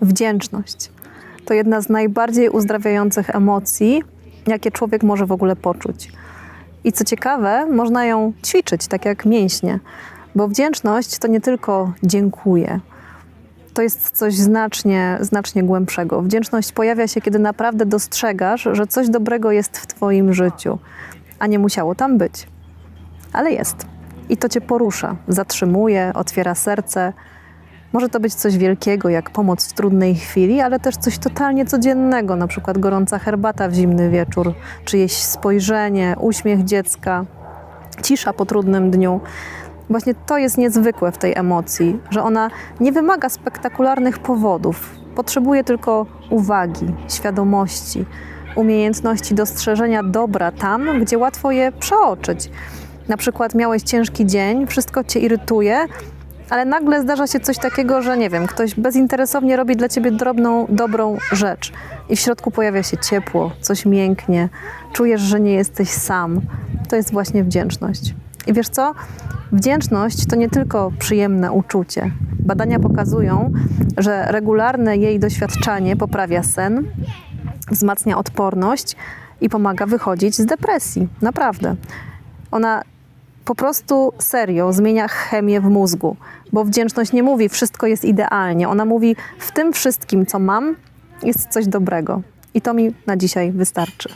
Wdzięczność to jedna z najbardziej uzdrawiających emocji, jakie człowiek może w ogóle poczuć. I co ciekawe, można ją ćwiczyć, tak jak mięśnie, bo wdzięczność to nie tylko dziękuję. To jest coś znacznie, znacznie głębszego. Wdzięczność pojawia się, kiedy naprawdę dostrzegasz, że coś dobrego jest w Twoim życiu, a nie musiało tam być. Ale jest. I to Cię porusza, zatrzymuje, otwiera serce. Może to być coś wielkiego, jak pomoc w trudnej chwili, ale też coś totalnie codziennego, na przykład gorąca herbata w zimny wieczór, czyjeś spojrzenie, uśmiech dziecka, cisza po trudnym dniu. Właśnie to jest niezwykłe w tej emocji, że ona nie wymaga spektakularnych powodów, potrzebuje tylko uwagi, świadomości, umiejętności dostrzeżenia dobra tam, gdzie łatwo je przeoczyć. Na przykład miałeś ciężki dzień, wszystko cię irytuje, ale nagle zdarza się coś takiego, że nie wiem, ktoś bezinteresownie robi dla ciebie drobną, dobrą rzecz i w środku pojawia się ciepło, coś mięknie, czujesz, że nie jesteś sam. To jest właśnie wdzięczność. I wiesz co? Wdzięczność to nie tylko przyjemne uczucie. Badania pokazują, że regularne jej doświadczanie poprawia sen, wzmacnia odporność i pomaga wychodzić z depresji. Naprawdę. Ona po prostu serio zmienia chemię w mózgu, bo wdzięczność nie mówi wszystko jest idealnie. Ona mówi w tym wszystkim, co mam, jest coś dobrego. I to mi na dzisiaj wystarczy.